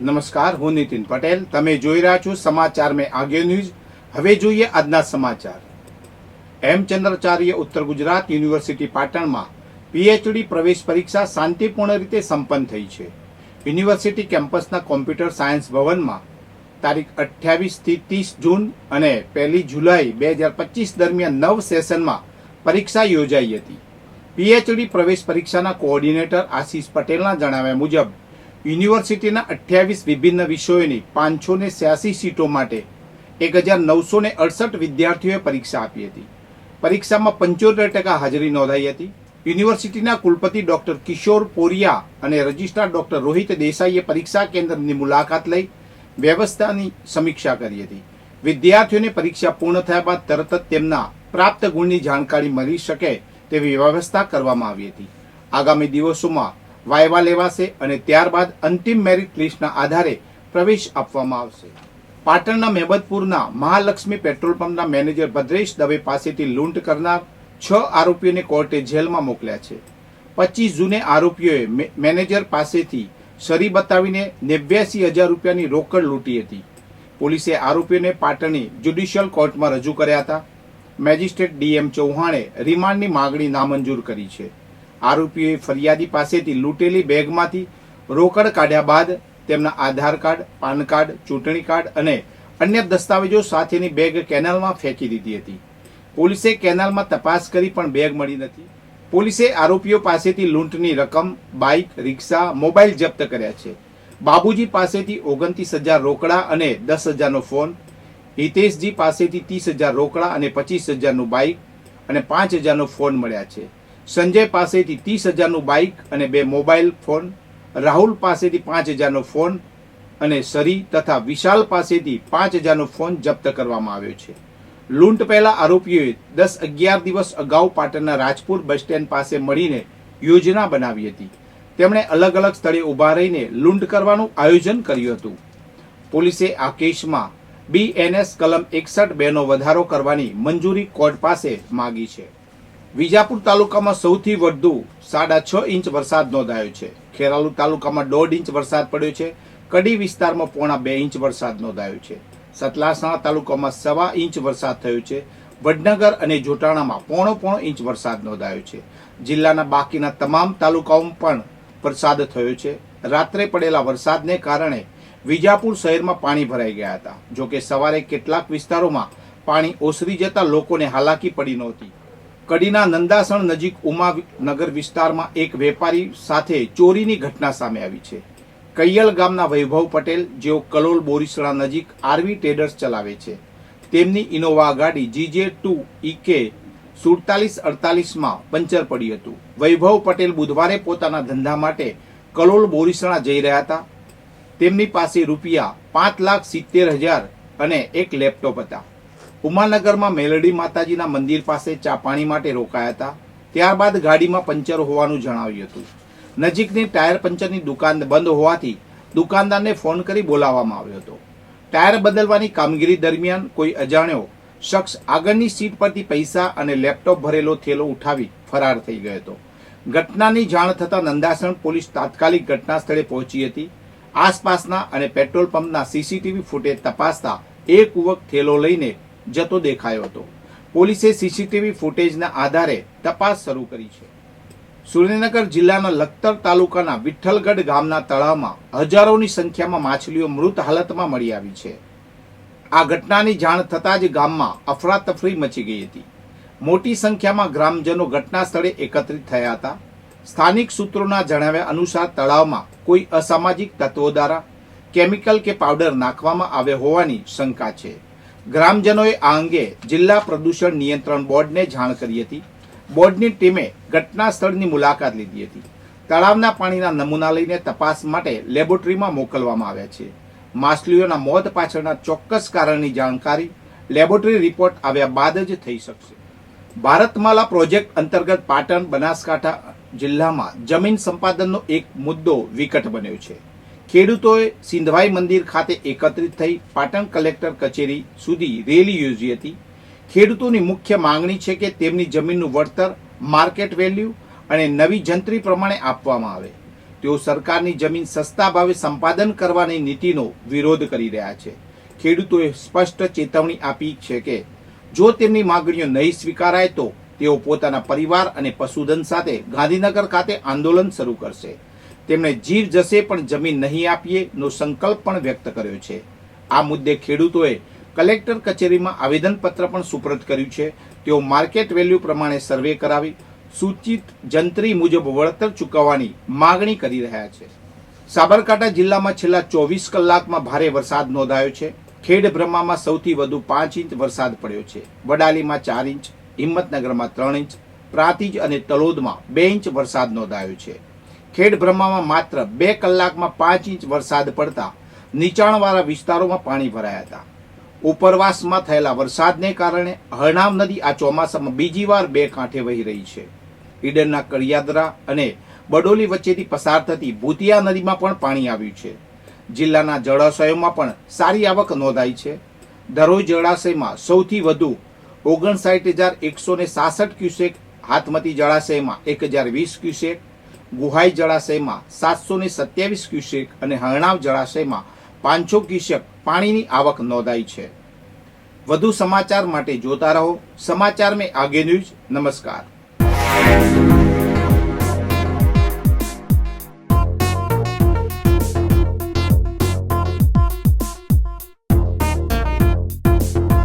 નમસ્કાર, હું નીતિન પટેલ. તમે જોઈ રહ્યા છો સમાચાર મેં આગે ન્યૂઝ. હવે જોઈએ આજના સમાચાર. હેમચંદ્રાચાર્ય ઉત્તર ગુજરાત યુનિવર્સિટી પાટણમાં પીએચડી પ્રવેશ પરીક્ષા શાંતિપૂર્ણ રીતે સંપન્ન થઈ છે. યુનિવર્સિટી કેમ્પસના કોમ્પ્યુટર સાયન્સ ભવનમાં તારીખ અઠ્યાવીસથી ત્રીસ જૂન અને પહેલી જુલાઈ બે હજાર પચીસ દરમિયાન નવ સેશનમાં પરીક્ષા યોજાઈ હતી. પીએચડી પ્રવેશ પરીક્ષાના કોઓર્ડિનેટર આશીષ પટેલના જણાવ્યા મુજબ યુનિવર્સિટીના અઠ્યાવીસ વિભિન્ન વિષયોની પાંચસો ને છ્યાસી સીટો માટે એક હજાર નવસો ને અડસઠ વિદ્યાર્થીઓએ પરીક્ષા આપી હતી. પરીક્ષામાં પંચોતેર ટકા હાજરી નોંધાઈ હતી. યુનિવર્સિટીના કુલપતિ ડોક્ટર કિશોર પોરિયા અને રજિસ્ટ્રાર ડોક્ટર રોહિત દેસાઈએ પરીક્ષા કેન્દ્રની મુલાકાત લઈ વ્યવસ્થાની સમીક્ષા કરી હતી. વિદ્યાર્થીઓને પરીક્ષા પૂર્ણ થયા બાદ તરત જ તેમના પ્રાપ્ત ગુણની જાણકારી મળી શકે તેવી વ્યવસ્થા કરવામાં આવી હતી. આગામી દિવસોમાં વાયવા લેવાશે અને ત્યારબાદ અંતિમ મેરિટ લિસ્ટના આધારે પ્રવેશ આપવામાં આવશે. પાટણના મહેબતપુરના મહાલક્ષ્મી પેટ્રોલ પંપના મેનેજર ભદ્રેશ દવે પાસેથી લૂંટ કરનાર છ આરોપીઓને કોર્ટે જેલમાં મોકલ્યા છે. પચીસ જૂને આરોપીઓએ મેનેજર પાસેથી શરી બતાવીને નેવ્યાસી હજાર રૂપિયાની રોકડ લૂંટી હતી. પોલીસે આરોપીઓને પાટણની જ્યુડિશિયલ કોર્ટમાં રજૂ કર્યા હતા. મેજિસ્ટ્રેટ ડીએમ ચૌહાણે રિમાન્ડની માગણી નામંજૂર કરી છે. આરોપીઓએ ફરિયાદી પાસેથી લૂંટેલી બેગમાંથી રોકડ કાઢ્યા બાદ તેમના આધાર કાર્ડ, પાન કાર્ડ, ચૂંટણી કાર્ડ અને અન્ય દસ્તાવેજો સાથેની બેગ કેનાલમાં ફેંકી દીધી હતી. પોલીસે કેનાલમાં તપાસ કરી પણ બેગ મળી નથી. પોલીસે આરોપીઓ પાસેથી લૂંટની રકમ, બાઇક, રિક્ષા મોબાઈલ જપ્ત કર્યા છે. બાબુજી પાસેથી ઓગણત્રીસ હજાર રોકડા અને દસ હજારનો ફોન, હિતેશજી પાસેથી ત્રીસ હજાર રોકડા અને પચીસ હજારનું બાઇક અને પાંચ હજારનો ફોન મળ્યા છે. સંજય પાસેથી ત્રીસ હજારનું બાઇક અને બે મોબાઈલ ફોન, રાહુલ પાસેથી પાંચ હજારનો ફોન અને સરી તથા વિશાલ પાસેથી પાંચ હજારનો ફોન જપ્ત કરવામાં આવ્યો છે. લૂંટ પહેલા આરોપીઓએ દસ અગિયાર દિવસ અગાઉ પાટણના રાજપુર બસ સ્ટેન્ડ પાસે મળીને યોજના બનાવી હતી. તેમણે અલગ અલગ સ્થળે ઊભા રહીને લૂંટ કરવાનું આયોજન કર્યું હતું. પોલીસે આ કેસમાં બીએનએસ કલમ એકસઠ બેનો વધારો કરવાની મંજૂરી કોર્ટ પાસે માગી છે. વિજાપુર તાલુકામાં સૌથી વધુ સાડા છ ઇંચ વરસાદ નોંધાયો છે. ખેરાલુ તાલુકામાં દોઢ ઇંચ વરસાદ પડ્યો છે. કડી વિસ્તારમાં પોણા બે ઇંચ વરસાદ નોંધાયો છે. સતલાસણા તાલુકામાં સવા ઇંચ વરસાદ થયો છે. વડનગર અને જોટાણામાં પોણો પોણો ઇંચ વરસાદ નોંધાયો છે. જિલ્લાના બાકીના તમામ તાલુકાઓમાં પણ વરસાદ થયો છે. રાત્રે પડેલા વરસાદને કારણે વિજાપુર શહેરમાં પાણી ભરાઈ ગયા હતા. જોકે સવારે કેટલાક વિસ્તારોમાં પાણી ઓસરી જતા લોકોને હાલાકી પડી નહોતી. કડીના નંદાસણ નજીક ઉમાનગર વિસ્તારમાં એક વેપારી સાથે ચોરીની ઘટના સામે આવી છે. કૈયલ ગામના વૈભવ પટેલ, જેઓ કલોલ બોરીસણા નજીક આરવી ટ્રેડર્સ ચલાવે છે. તેમની ઇનોવા ગાડી જીજે ટુ ઈકે સુડતાલીસ અડતાલીસમાં પંચર પડ્યું હતું. વૈભવ પટેલ બુધવારે પોતાના ધંધા માટે કલોલ બોરીસણા જઈ રહ્યા હતા. તેમની પાસે રૂપિયા પાંચ લાખ સિત્તેર હજાર અને એક લેપટોપ હતા. ઉમાનગરમાં મેલડી માતાજીના મંદિર પાસે ચા પાણી માટે રોકાયા હતા. ત્યારબાદ ગાડીમાં પંચર હોવાનું જણાવ્યું હતું. નજીકની ટાયર પંચરની દુકાન બંધ હોવાથી દુકાનદારને ફોન કરી બોલાવવામાં આવ્યો હતો. ટાયર બદલવાની કામગીરી દરમિયાન કોઈ અજાણ્યો શખ્સ આગળની સીટ પરથી પૈસા અને લેપટોપ ભરેલો થેલો ઉઠાવી ફરાર થઈ ગયો હતો. ઘટનાની જાણ થતાં નંદાસણ પોલીસ તાત્કાલિક ઘટના સ્થળે પહોંચી હતી. આસપાસના અને પેટ્રોલ પંપના સીસીટીવી ફૂટેજ તપાસતા એક યુવક થેલો લઈને જતો દેખાયો હતો. પોલીસે સીસીટીવી ફૂટેજના આધારે તપાસ શરૂ કરી છે. સુરેન્દ્રનગર જિલ્લાના લખતર તાલુકાના વિઠ્ઠલગઢ ગામના તળાવમાં હજારોની સંખ્યામાં માછલીઓ મૃત હાલતમાં મળી આવી છે. આ ઘટનાની જાણ થતાં જ ગામમાં અફરાતફરી મચી ગઈ હતી. મોટી સંખ્યામાં ગ્રામજનો ઘટના સ્થળે એકત્રિત થયા હતા. સ્થાનિક સૂત્રોના જણાવ્યા અનુસાર તળાવમાં કોઈ અસામાજિક તત્વો દ્વારા કેમિકલ કે પાવડર નાખવામાં આવ્યો હોવાની શંકા છે. ગ્રામજનોએ આ અંગે જિલ્લા પ્રદૂષણ નિયંત્રણ બોર્ડને જાણ કરી હતી. બોર્ડની ટીમે ઘટના સ્થળની મુલાકાત લીધી હતી. તળાવના પાણીના નમૂના લઈને તપાસ માટે લેબોરેટરીમાં મોકલવામાં આવ્યા છે. માછલીઓના મોત પાછળના ચોક્કસ કારણની જાણકારી લેબોરેટરી રિપોર્ટ આવ્યા બાદ જ થઈ શકશે. ભારતમાલા પ્રોજેક્ટ અંતર્ગત પાટણ, બનાસકાંઠા જિલ્લામાં જમીન સંપાદનનો એક મુદ્દો વિકટ બન્યો છે. ખેડૂતોએ સિંધવાઈ મંદિર ખાતે એકત્રિત થઈ પાટણ કલેક્ટર કચેરી સુધી રેલી યોજી હતી. ખેડૂતોની મુખ્ય માંગણી છે કે તેમની જમીનનું વળતર માર્કેટ વેલ્યુ અને નવી જંત્રી પ્રમાણે આપવામાં આવે. તેઓ સરકારની જમીન સસ્તા ભાવે સંપાદન કરવાની નીતિનો વિરોધ કરી રહ્યા છે. ખેડૂતોએ સ્પષ્ટ ચેતવણી આપી છે કે, જો તેમની માંગણીઓ નહીં સ્વીકારાય તો તેઓ પોતાના પરિવાર અને પશુધન સાથે ગાંધીનગર ખાતે આંદોલન શરૂ કરશે. તેમણે જીવ જશે પણ જમીન નહીં આપીએ નો સંકલ્પ પણ વ્યક્ત કર્યો છે. આ મુદ્દે ખેડૂતોએ કલેક્ટર કચેરીમાં આવેદનપત્ર પણ સુપ્રત કર્યું છે. તેઓ માર્કેટ વેલ્યુ પ્રમાણે સર્વે કરાવી, સૂચિત જંત્રી મુજબ વળતર ચૂકવવાની માગણી કરી રહ્યા છે. સાબરકાંઠા જિલ્લામાં છેલ્લા ચોવીસ કલાકમાં ભારે વરસાદ નોંધાયો છે. ખેડ બ્રહ્મામાં સૌથી વધુ પાંચ ઇંચ વરસાદ પડ્યો છે. વડાલીમાં ચાર ઇંચ, હિંમતનગરમાં ત્રણ ઇંચ, પ્રાતિજ અને તલોદમાં બે ઇંચ વરસાદ નોંધાયો છે. ખેડ બ્રહ્મામાં માત્ર બે કલાકમાં પાંચ ઇંચ વરસાદ પડતા નીચાણવાળા વિસ્તારોમાં પાણી ભરાયા હતા. ઉપરવાસમાં થયેલા વરસાદને કારણે હરણામ નદી આ ચોમાસામાં બીજી વાર બે કાંઠે વહી રહી છે. ઈડરના કડિયાદરા અને બડોલી વચ્ચેથી પસાર થતી ભૂતિયા નદીમાં પણ પાણી આવ્યું છે. જિલ્લાના જળાશયોમાં પણ સારી આવક નોંધાઈ છે. ધરોઈ જળાશયમાં સૌથી વધુ ઓગણસાઠ હજાર એકસો ને સાસઠ ક્યુસેક હાથમતી જળાશયમાં એક હજાર વીસ ક્યુસેક ગુહાઈ જળાશયમાં સાતસો ને સત્યાવીસ ક્યુસેક અને હરણાવ જળાશયમાં પાંચસો ક્યુસેક પાણીની આવક નોંધાઈ છે. વધુ સમાચાર માટે જોતા રહો. સમાચાર મેં આગે ન્યૂઝ નમસ્કાર.